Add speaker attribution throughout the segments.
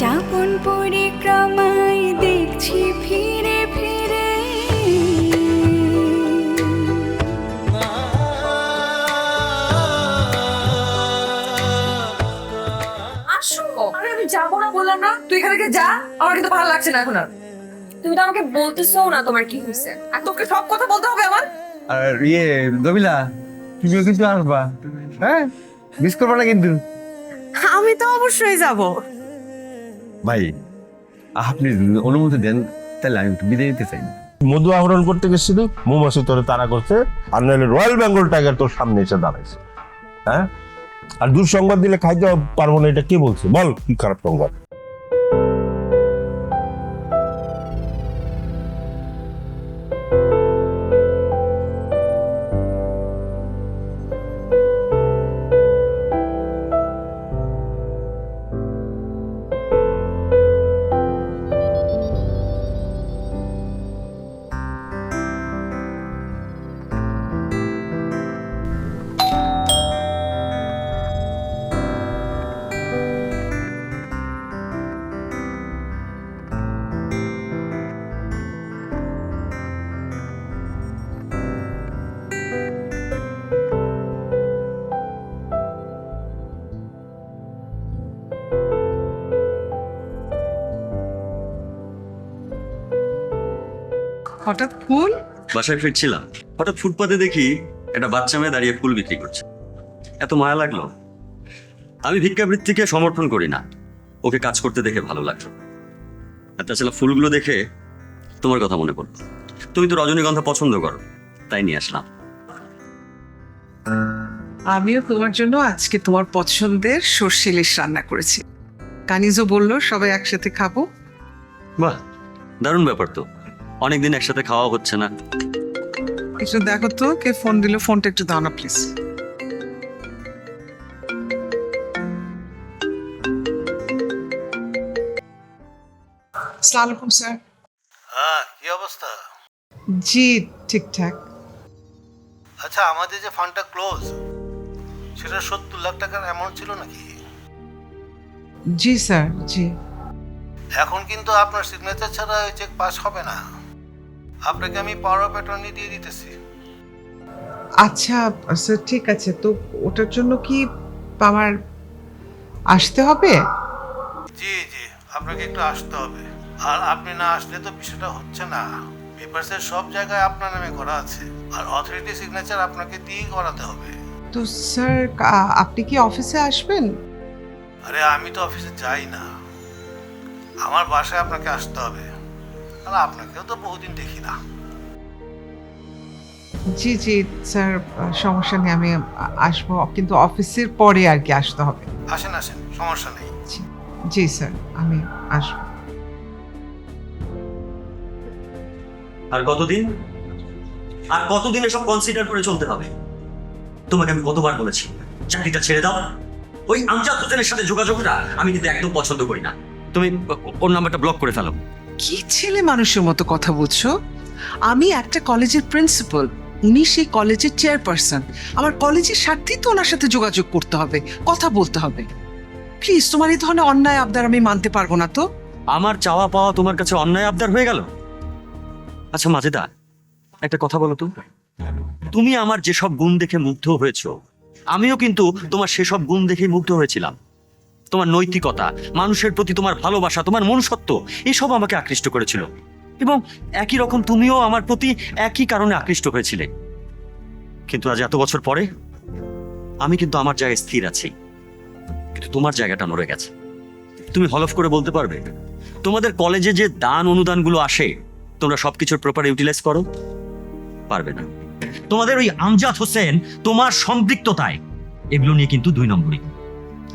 Speaker 1: যাপন পরিক্রমায় দেখছি ফিরে ফিরে।
Speaker 2: আসো। আরে আমি যাব না বললাম না। তুই এখান থেকে যা আমার কিন্তু ভালো লাগছে না এখন আর। তুমি তো আমাকে বলতেছো না তোমার কি হয়েছে। আর তোকে সব কথা বলতে হবে আমার।
Speaker 3: আর ইয়ে দবিলা তুমিও কিন্তু আসবা? হ্যাঁ? মিস করবা না কিন্তু?
Speaker 2: আমি তো অবশ্যই যাব।
Speaker 3: ভাই, আপনি অনুমতি দেন, তাহলে আমি বিদায় নিতে চাই।
Speaker 4: মধু আহরণ করতে গেছিলি, মৌমাছি তোরে তারা করছে, আর নাহলে রয়্যাল বেঙ্গল টাইগার তোর সামনে এসে দাঁড়াইছে। হ্যাঁ? আর দুঃসংবাদ দিলে খাইতে পারব না, এটা কে বলছে? বল, কি খারাপ সংবাদ?
Speaker 5: হঠাৎ ফুল?
Speaker 6: বাসায় ফিরছিলাম। হঠাৎ ফুটপাতে দেখি একটা বাচ্চা মেয়ে দাঁড়িয়ে ফুল বিক্রি করছে। এত মায়া লাগল। আমি ভিক্ষাবৃত্তিকে সমর্থন করি না। ওকে কাজ করতে দেখে ভালো লাগল। আর তাছাড়া ফুলগুলো দেখে তোমার কথা মনে পড়ল। তুমি তো রজনীগন্ধা পছন্দ করো তাই নিয়ে আসলাম।
Speaker 5: আমিও তোমার জন্য আজকে তোমার পছন্দের সর্ষে ইলিশ রান্না করেছি। কানিজও বলল সবাই একসাথে খাব।
Speaker 6: বাহ দারুণ ব্যাপার তো। অনেকদিন একসাথে খাওয়া হচ্ছে না।
Speaker 5: একটু দেখো তো কে ফোন দিল ফোনটা একটু দাও না প্লিজ সালামালাইকুম স্যার
Speaker 7: হ্যাঁ কি অবস্থা?
Speaker 5: জি ঠিকঠাক।
Speaker 7: আচ্ছা আমাদের যে ফান্ডটা ক্লোজ সেটা সত্তর লাখ টাকার অ্যামাউন্ট ছিল নাকি?
Speaker 5: জি স্যার জি।
Speaker 7: এখন কিন্তু আপনার সিগনেচার ছাড়া ওই চেক পাস হবে না। আপনাকে আমি পাওয়ার অফ অ্যাটর্নি দিয়ে দিতেছি।
Speaker 5: আচ্ছা স্যার ঠিক আছে। তো ওটার জন্য কি আমার আসতে হবে?
Speaker 7: জি জি আপনাকে একটু আসতে হবে। আর আপনি না আসলে তো বিষয়টা হচ্ছে না। পেপারসের সব জায়গায় আপনার নামে করা আছে। আর অথরিটি সিগনেচার আপনাকে দিয়েই করাতে হবে।
Speaker 5: তো স্যার আপনি কি অফিসে আসবেন?
Speaker 7: আরে আমি তো অফিসে যাই না। আমার বাসায় আপনাকে আসতে হবে। আর আপনাকেও তো বহুদিন দেখি না।
Speaker 5: জি জি স্যার সমস্যা নেই আমি আসব। কিন্তু অফিসের পরে আর কি আসতে হবে।
Speaker 7: আসেন আসেন সমস্যা নেই।
Speaker 5: জি জি স্যার আমি আসব।
Speaker 6: আর কতদিন? আর কতদিন এসব কনসিডার করে চলতে হবে? তোমাকে আমি কতবার বলেছি চাকরিটা ছেড়ে দাও। ওই আমজাদ হোসেনের সাথে যোগাযোগটা আমি কিন্তু একদম পছন্দ করি না। তুমি ওর নাম্বারটা ব্লক করে ফেলো।
Speaker 5: কি ছেলে মানুষের মতো কথা বলছো? আমি একটা কলেজের প্রিন্সিপাল, উনি সেই কলেজের চেয়ারপারসন। আমার কলেজের স্বার্থেই তো ওনার সাথে যোগাযোগ করতে হবে, কথা বলতে হবে। প্লিজ, তোমার এই ধরনের অন্যায় আবদার আমি মানতে পারব না তো।
Speaker 6: আমার চাওয়া পাওয়া তোমার কাছে অন্যায় আবদার হয়ে গেল? আচ্ছা মাজেদা, একটা কথা বলো তো। তুমি আমার যেসব গুণ দেখে মুগ্ধ হয়েছো, আমিও কিন্তু তোমার সেসব গুণ দেখে মুগ্ধ হয়েছিলাম। তোমার নৈতিকতা, মানুষের প্রতি তোমার ভালোবাসা, তোমার মনুষ্যত্ব এসব আমাকে আকৃষ্ট করেছিল। এবং একই রকম তুমিও আমার প্রতি একই কারণে আকৃষ্ট হয়েছিলে। কিন্তু আজ এত বছর পরে, আমি কিন্তু আমার জায়গায় স্থির আছি। কিন্তু তোমার জায়গাটা নড়ে গেছে। তুমি হলফ করে বলতে পারবে, তোমাদের কলেজে যে দান অনুদানগুলো আসে, তোমরা সবকিছুর প্রপার ইউটিলাইজ করো? পারবে না। তোমাদের ওই আমজাদ হোসেন, তোমার সম্পৃক্ততায়, এগুলো নিয়ে কিন্তু দুই নম্বরই।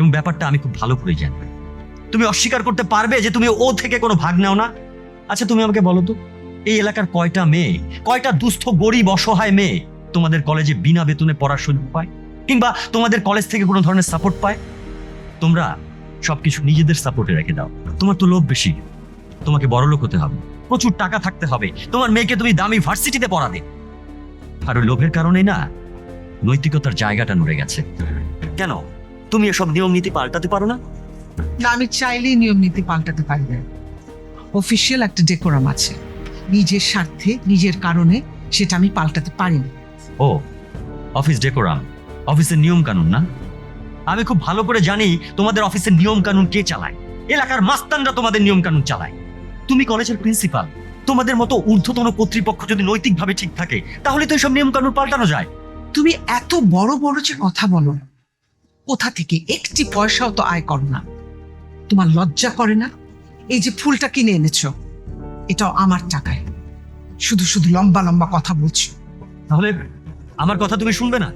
Speaker 6: এবং ব্যাপারটা আমি খুব ভালো করে জানি তুমি অস্বীকার করতে পারবে যে তুমি ও থেকে কোনো ভাগ নাও না। আচ্ছা তুমি আমাকে বলো তো, এই এলাকার কয়টা মেয়ে, কয়টা দুস্থ, গরিব, অসহায় মেয়ে তোমাদের কলেজে বিনা বেতনে পড়ার সুযোগ পায়? কিংবা তোমাদের কলেজ থেকে কোনো ধরনের সাপোর্ট পায়? তোমরা সবকিছু নিজেদের সাপোর্টে রেখে দাও। তোমার তো লোভ বেশি। তোমাকে বড়লোক হতে হবে। প্রচুর টাকা থাকতে হবে। তোমার মেয়েকে তুমি দামি ভার্সিটিতে পড়াবে। আর ওই লোভের কারণে না নৈতিকতার জায়গাটা নড়ে গেছে। কেন? তুমি এসব নিয়ম নীতি পাল্টাতে পারো না?
Speaker 5: না আমি চাইলেই নিয়ম নীতি পাল্টাতে পারি না। অফিসিয়াল একটা ডেকোরাম আছে। নিজের স্বার্থে নিজের কারণে সেটা আমি পাল্টাতে পারি না।
Speaker 6: ও অফিস ডেকোরাম অফিসের নিয়ম কানুন না? আমি খুব ভালো করে জানি তোমাদের অফিসের নিয়ম কানুন কে চালায়। এলাকার মাস্তানরা তোমাদের নিয়ম কানুন চালায়। তুমি কলেজের প্রিন্সিপাল তোমাদের মতো ঊর্ধ্বতন কর্তৃপক্ষ যদি নৈতিকভাবে ঠিক থাকে তাহলে তো এইসব নিয়ম কানুন পাল্টানো যায়।
Speaker 5: তুমি এত বড় বড় যে কথা বলো কোথা থেকে? একটি পয়সাও তো আয় করো না। তোমার লজ্জা করে না? এই যে ফুলটা কিনে এনেছ এটাও আমার টাকায়। শুধু শুধু লম্বা লম্বা কথা বলছো।
Speaker 6: তাহলে আমার কথা তুমি শুনবে না?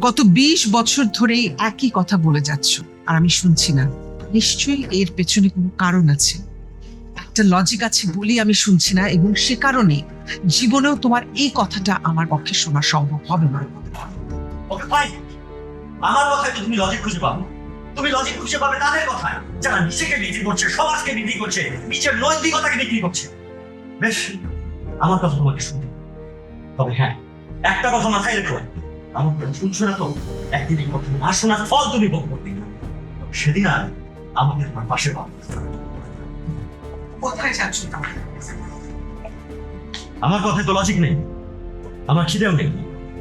Speaker 5: গত বিশ বছর ধরেই একই কথা বলে যাচ্ছ আর আমি শুনছি না। নিশ্চয়ই এর পেছনে কোনো কারণ আছে। একটা লজিক আছে বলেই আমি শুনছি না এবং সে কারণে জীবনেও তোমার এই কথাটা আমার পক্ষে শোনা সম্ভব হবে না।
Speaker 6: ওকে ফাইন আমার কথায় তো তুমি লজিক খুঁজে পাবে তুমি লজিক খুঁজে পাবে তাদের কথায়? যারা নিজেকে বিক্রি করছে সমাজকে বিক্রি করছে নিজের নৈতিকতাকে বিক্রি করছে। বেশ আমার কথা তোমাকে শুনতে। তবে হ্যাঁ একটা কথা মাথায় রেখো। আমার কথা শুনছো না তো? একদিন এই কথা না শোনার ফল তুমি ভোগ করবে সেদিন আর আমাকে তোমার পাশে পাবে
Speaker 5: কোথায় যাচ্ছ
Speaker 6: আমার কথায় তো লজিক নেই। আমার খিদেও নেই।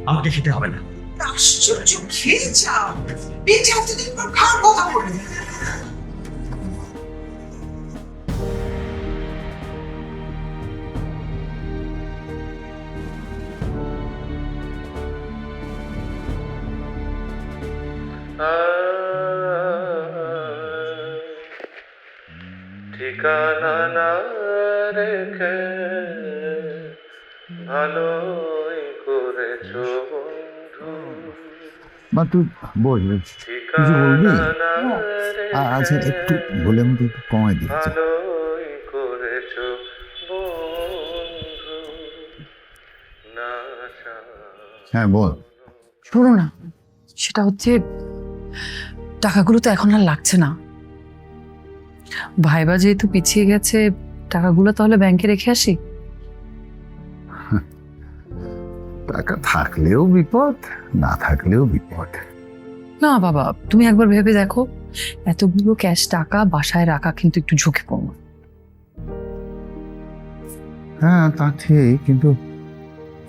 Speaker 6: আমাকে খেতে হবে না।
Speaker 5: আশ্চর্য খেয়ে যাও পেটে এতদিন পর খাওয়ার কথা বলে
Speaker 7: ঠিকানা না রেখে ভালোই করেছ।
Speaker 8: মা তুই বল কিছু বলবি? আচ্ছা একটু বলে আমাকে একটু কমাই দিচ্ছি হ্যাঁ বল।
Speaker 9: শোনো না সেটা হচ্ছে টাকাগুলো তো এখন আর লাগছে না। ভাইবা যেহেতু পিছিয়ে গেছে টাকাগুলো তাহলে ব্যাংকে রেখে আসি?
Speaker 8: টাকা থাকলেও বিপদ না থাকলেও বিপদ।
Speaker 9: না বাবা তুমি একবার ভেবে দেখো। এতগুলো ক্যাশ টাকা বাসায় রাখা কিন্তু একটু ঝুঁকিপূর্ণ।
Speaker 8: হ্যাঁ তা ঠিক কিন্তু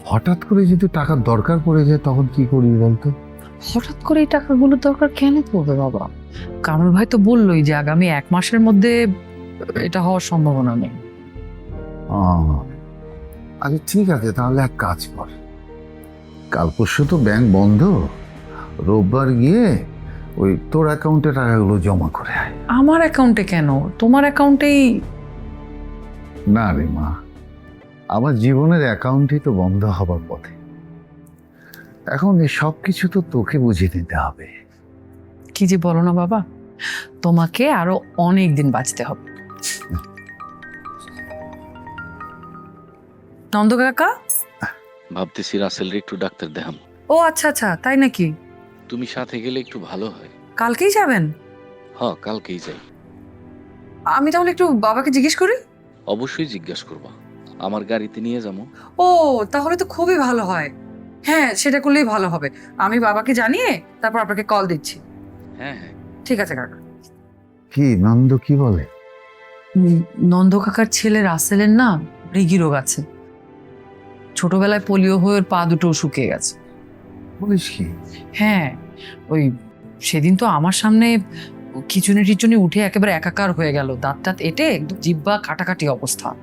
Speaker 8: হঠাৎ করে যদি টাকার দরকার পড়ে যায় তখন কি করবি বলতো?
Speaker 9: হঠাৎ করে এই টাকাগুলোর দরকার কেন পড়বে বাবা? কামরুল ভাই তো বললোই যে আগামী এক মাসের মধ্যে এটা হওয়ার সম্ভাবনা নেই।
Speaker 8: আচ্ছা ঠিক আছে তাহলে এক কাজ কর। কাল পরশু তো ব্যাংক বন্ধ। রোববার গিয়ে ওই তোর অ্যাকাউন্টে টাকাগুলো জমা করে আয়।
Speaker 9: আমার অ্যাকাউন্টে কেন? তোমার অ্যাকাউন্টেই
Speaker 8: না রে মা আমার জীবনের অ্যাকাউন্টই তো বন্ধ হবার পথে। এখন এই সব কিছু তো তোকে বুঝিয়ে নিতে হবে।
Speaker 9: কি যে বলো না বাবা তোমাকে আরও অনেক দিন বাঁচতে হবে। নন্দ কাকা
Speaker 10: ভাবতেছি রাসেলরে একটু ডাক্তার দেখাম
Speaker 9: ও আচ্ছা আচ্ছা তাই নাকি?
Speaker 10: তুমি সাথে গেলে একটু ভালো হয়।
Speaker 9: কালকেই যাবেন?
Speaker 10: হ কালকেই যাই।
Speaker 9: আমি তাহলে একটু বাবাকে জিজ্ঞেস করি?
Speaker 10: অবশ্যই জিজ্ঞেস করবা। আমার গাড়িতে নিয়ে যাব।
Speaker 9: ও তাহলে তো খুবই ভালো হয়। হ্যাঁ সেটা করলেই ভালো হবে। আমি বাবাকে জানিয়ে তারপর আপনাকে কল দিচ্ছি।
Speaker 10: হ্যাঁ হ্যাঁ।
Speaker 9: ঠিক আছে কাকা।
Speaker 8: কি নন্দ কি বলে?
Speaker 9: নন্দ কাকার ছেলে রাসেলের না মৃগী রোগ আছে। ছোটবেলায় পোলিও হয়ে ওর পা দুটো শুকিয়ে গেছে।
Speaker 8: বলিস কি?
Speaker 9: হ্যাঁ ওই সেদিন তো আমার সামনে খিচুনি টিচুনি উঠে একেবারে একাকার হয়ে গেল। দাঁত টাত এটে একদম জিব্বা কাটাকাটি অবস্থা।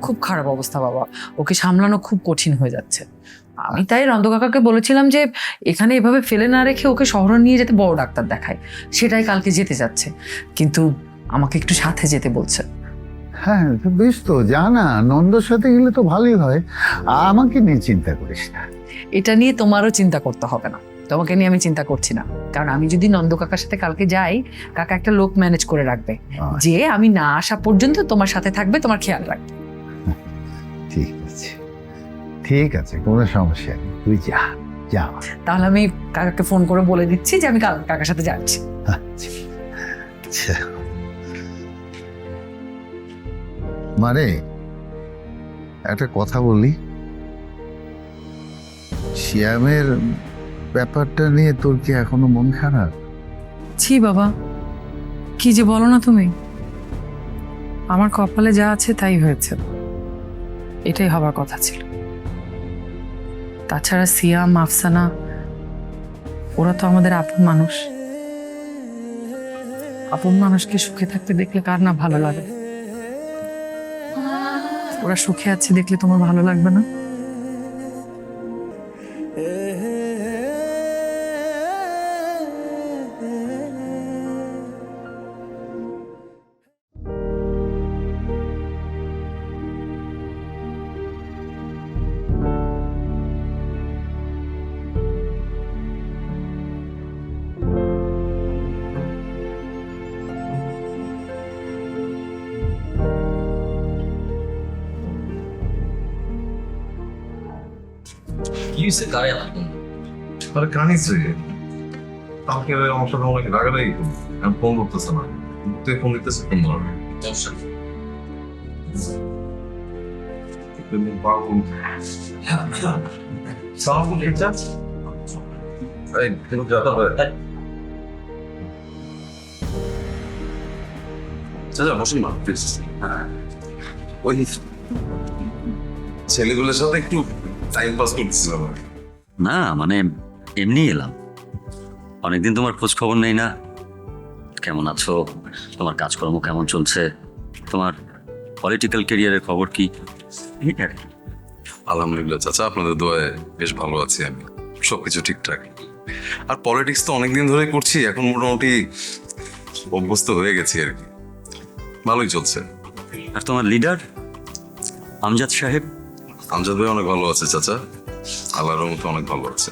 Speaker 9: খুব খারাপ অবস্থা বাবা। ওকে সামলানো খুব কঠিন হয়ে যাচ্ছে। আমি তাই নন্দ কাকাকে বলেছিলাম যে এখানে এভাবে ফেলে না রেখে ওকে শহরে নিয়ে যেতে বড় ডাক্তার দেখায়। সেটাই কালকে যেতে যাচ্ছে। কিন্তু আমাকে একটু সাথে যেতে বলছে।
Speaker 8: হ্যাঁ বেশ তো যা না নন্দর সাথে গেলে তো ভালোই হয়। আমাকে নিয়ে চিন্তা করিস না।
Speaker 9: এটা নিয়ে তোমারও চিন্তা করতে হবে না। তোমাকে নিয়ে আমি চিন্তা করছি না। কারণ আমি যদি নন্দ কাকার সাথে কালকে যাই কাকা একটা লোক ম্যানেজ করে রাখবে। যে আমি না আসা পর্যন্ত তোমার সাথে থাকবে তোমার খেয়াল রাখবে।
Speaker 8: ঠিক আছে। ঠিক আছে কোনো সমস্যা নেই। তুই যা যা।
Speaker 9: তাহলে আমি কাকাকে ফোন করে বলে দিচ্ছি যে আমি কা- কাকার সাথে যাচ্ছি।
Speaker 8: আচ্ছা। মানে একটা কথা বলি। শ্যামের ব্যাপারটা নিয়ে তোর কি এখনও মন খারাপ?
Speaker 9: ছি বাবা, কি যে বলো না তুমি। আমার কপালে যা আছে তাই হয়েছে। এটাই হবার কথা ছিল। তাছাড়া সিয়াম আফসানা ওরা তো আমাদের আপন মানুষ। আপন মানুষকে সুখে থাকতে দেখলে কার না ভালো লাগে? ওরা সুখে আছে দেখলে তোমার ভালো লাগবে না?
Speaker 10: কি হয়েছে কারে
Speaker 4: আরে কানিস রে। আমাকে আমার সাথে অনেক রাগারাগি আমি ফোন করতেছে না। তুই ফোন দিতেছে ফোন ধরবে হয়।
Speaker 11: ওই ছেলেগুলোর সাথে একটু টাইম পাস
Speaker 6: না মানে এমনি এলাম। অনেকদিন তোমার খোঁজ খবর নেই না? কেমন আছো? তোমার কাজকর্ম কেমন চলছে? তোমার পলিটিক্যাল ক্যারিয়ারের খবর কি।
Speaker 11: আলহামদুলিল্লাহ চাচা আপনাদের দোয়ায় বেশ ভালো আছি আমি। সবকিছু ঠিকঠাক। আর পলিটিক্স তো অনেকদিন ধরে করছি এখন মোটামুটি অভ্যস্ত হয়ে গেছি আর কি। ভালোই চলছে।
Speaker 6: আর তোমার লিডার আমজাদ সাহেব?
Speaker 11: আমজাদ ভাই অনেক ভালো আছে চাচা। আল্লাহর মতো অনেক ভালো আছে।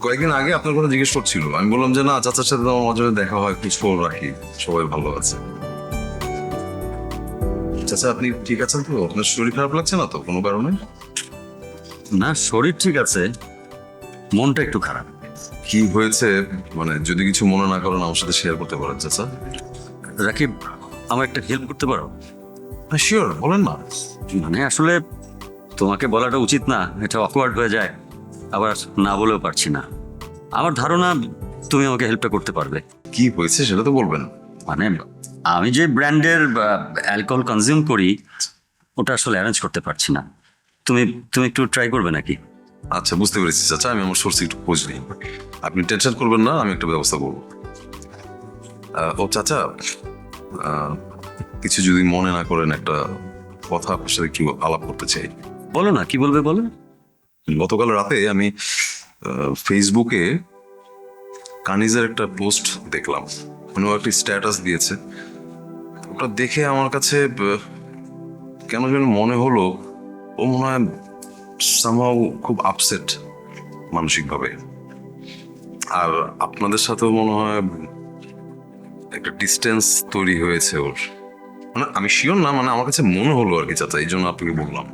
Speaker 11: কয়েকদিন আগে আপনার কথা জিজ্ঞেস করছিল। আমি বললাম যে না চাচার সাথে আমার মাঝে দেখা হয় খোঁজ খবর রাখি। সবাই ভালো আছে। চাচা আপনি ঠিক আছেন তো? আপনার শরীর খারাপ লাগছে না তো কোনো কারণে?
Speaker 6: না শরীর ঠিক আছে। মনটা একটু খারাপ।
Speaker 11: কি হয়েছে? মানে যদি কিছু মনে না করেন আমার সাথে শেয়ার করতে পারেন চাচা।
Speaker 6: রাকিব আমার একটা হেল্প করতে পারো?
Speaker 11: শিওর বলেন না।
Speaker 6: মানে আসলে তোমাকে বলাটা উচিত না এটা অকওয়ার্ড হয়ে যায়। আবার না বলেও পারছি না। আমার ধারণা তুমি আমাকে হেল্পটা করতে পারবে।
Speaker 11: কি হয়েছে সেটা তো বলবেন।
Speaker 6: মানে আমি যে ব্র্যান্ডের অ্যালকোহল কনজিউম করি ওটা আসলে অ্যারেঞ্জ করতে পারছি না। তুমি তুমি একটু ট্রাই করবে নাকি?
Speaker 11: আচ্ছা বুঝতে পেরেছি চাচা আমি আমার সোর্সে একটু খোঁজ নিই। আপনি টেনশন করবেন না আমি একটা ব্যবস্থা করব। ও চাচা কিছু যদি মনে না করেন একটা কথা আপনার সাথে একটু আলাপ করতে চাই।
Speaker 6: বলো না, কি বলবে বলো?
Speaker 11: গতকাল রাতে আমি ফেসবুকে কানিজের একটা পোস্ট দেখলাম। মানে ও একটা স্ট্যাটাস দিয়েছে। ওটা দেখে আমার কাছে কেন যেন মনে হলো, ও মনে হয় সামহাও খুব আপসেট মানসিকভাবে। আর আপনাদের সাথেও মনে হয় একটা ডিস্টেন্স তৈরি হয়েছে ওর। মানে আমি শিওর না মানে আমার কাছে মনে হলো আর কি চাচা, এই জন্য আপনাকে বললাম।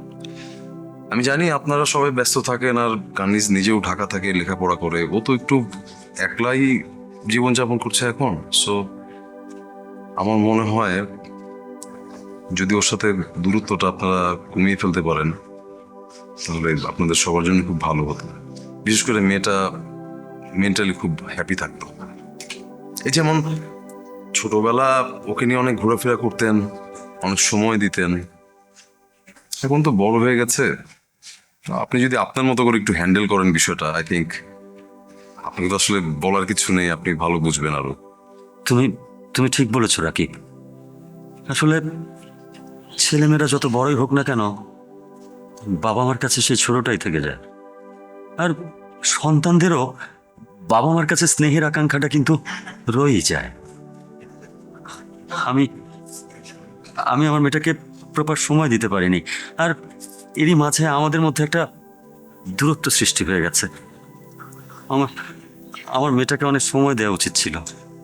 Speaker 11: আমি জানি আপনারা সবাই ব্যস্ত থাকেন আর কানিজ নিজেও ঢাকা থাকে, লেখাপড়া করে। ও তো একটু একলাই জীবনযাপন করছে এখন সো আমার মনে হয় যদি ওর সাথে দূরত্বটা আপনারা কমিয়ে ফেলতে পারেন, তাহলে আপনাদের সবার জন্য খুব ভালো হতো। বিশেষ করে মেয়েটা মেন্টালি খুব হ্যাপি থাকতো। এই যেমন ছোটবেলা ওকে নিয়ে অনেক ঘোরাফেরা করতেন, অনেক সময় দিতেন, এখন তো বড় হয়ে গেছে। আপনি যদি আপনার মতো করে একটু হ্যান্ডেল করেন বিষয়টা আই থিঙ্ক আপনাকে তো আসলে বলার কিছু নেই, আপনি ভালো বুঝবেন আরও।
Speaker 6: তুমি তুমি ঠিক বলেছ, রাকিব। আসলে ছেলেমেয়েরা যত বড়ই হোক না কেন বাবা মার কাছে সেই ছোটটাই থেকে যায়। আর সন্তানদেরও বাবা মার কাছে স্নেহের আকাঙ্ক্ষাটা কিন্তু রয়েই যায়। আমি আমি আমার মেয়েটাকে প্রপার সময় দিতে পারিনি। আর এরই মাঝে আমাদের মধ্যে একটা দূরত্ব সৃষ্টি হয়ে গেছে। আমার আমার মেয়েটাকে অনেক সময় দেওয়া উচিত ছিল।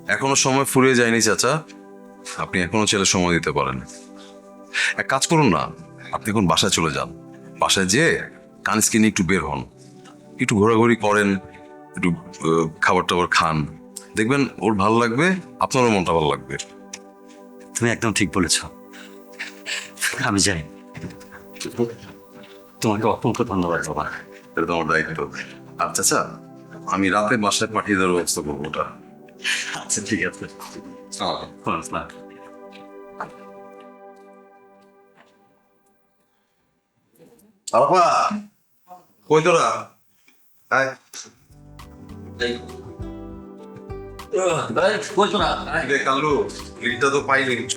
Speaker 11: এখনও সময় ফুরিয়ে যায়নি চাচা। আপনি এখনও ছেলে সময় দিতে পারেন। এক কাজ করুন না আপনি এখন বাসায় চলে যান। বাসায় যেয়ে কানিসকে নিয়ে একটু বের হন। একটু ঘোরাঘুরি করেন একটু খাবার টাবার খান। দেখবেন ওর ভালো লাগবে আপনারও মনটা ভালো লাগবে।
Speaker 6: তুমি একদম ঠিক বলেছ। আমি যাই। তোমাকে অসংখ্য ধন্যবাদ বাবা।
Speaker 11: এটা তো আমার দায়িত্ব। আর চাচা আমি রাতে বাসায় পাঠিয়ে দেওয়ার ব্যবস্থা করব ওটা।
Speaker 6: আচ্ছা ঠিক আছে।
Speaker 11: আলাপা কই তোরা? আয়। কালু লিডটা তো পাইনি বুঝছ?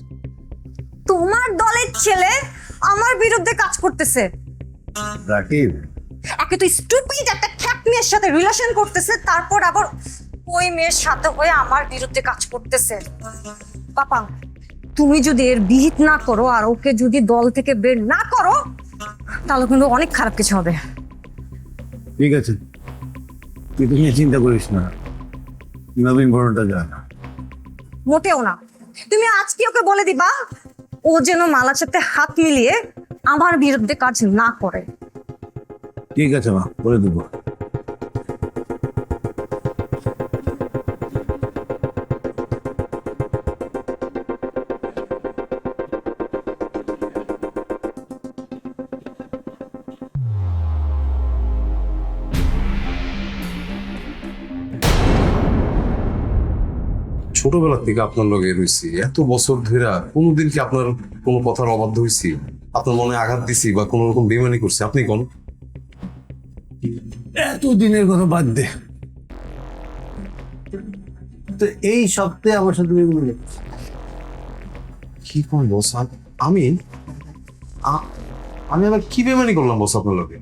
Speaker 2: তোমার দলের ছেলে আমার বিরুদ্ধে কাজ করতেছে।
Speaker 8: রাকিব।
Speaker 2: একে তো স্টুপিড একটা খ্যাপ মেয়ের সাথে রিলেশন করতেছে তারপর আবার ওই মেয়ের সাথে হয়ে আমার বিরুদ্ধে কাজ করতেছে। পাপা তুমি যদি এর বিহিত না করো আর ওকে যদি দল থেকে বের না করো তাহলে কিন্তু অনেক খারাপ কিছু হবে।
Speaker 8: ঠিক আছে। তুই তো নিয়ে চিন্তা করিস না। নবীন ঘটনাটা যা
Speaker 2: মোটেও না। তুমি আজকে ওকে বলে দিবা ও যেন মালার সাথে হাত মিলিয়ে আমার বিরুদ্ধে কাজ না করে।
Speaker 8: ঠিক আছে মা করে দেবো।
Speaker 11: ছোটবেলা থেকে আপনার লগে রয়েছি এত বছর ধরে কোনোদিন কি আপনার কোনো কথার অবাধ্য হয়েছি আপনার মনে আঘাত দিছি বা কোনো রকম বেমানি করছি? আপনি কোন?
Speaker 8: এত দিনের কথা বাদ দে। তো এই সপ্তাহে আমার সাথে
Speaker 11: কি কোন বস? আমি আমি আবার কি বেমানি করলাম বস আপনার লগে?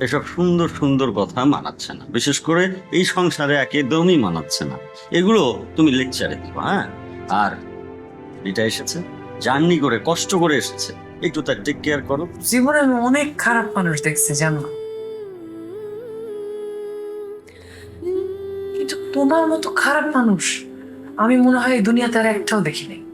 Speaker 6: এসব সুন্দর সুন্দর কথা মানাচ্ছে না। বিশেষ করে এই সংসারে একদমই মানাচ্ছে না। এগুলো তুমি লেকচারে দিবা হ্যাঁ? আর এটা এসেছে, জার্নি করে, কষ্ট করে এসেছে। একটু তার টেক কেয়ার করো।
Speaker 9: জীবনে আমি অনেক খারাপ মানুষ দেখছি, জানো? কিন্তু তোমার মতো খারাপ মানুষ আমি মনে হয় দুনিয়াতে আর একটাও দেখিনি।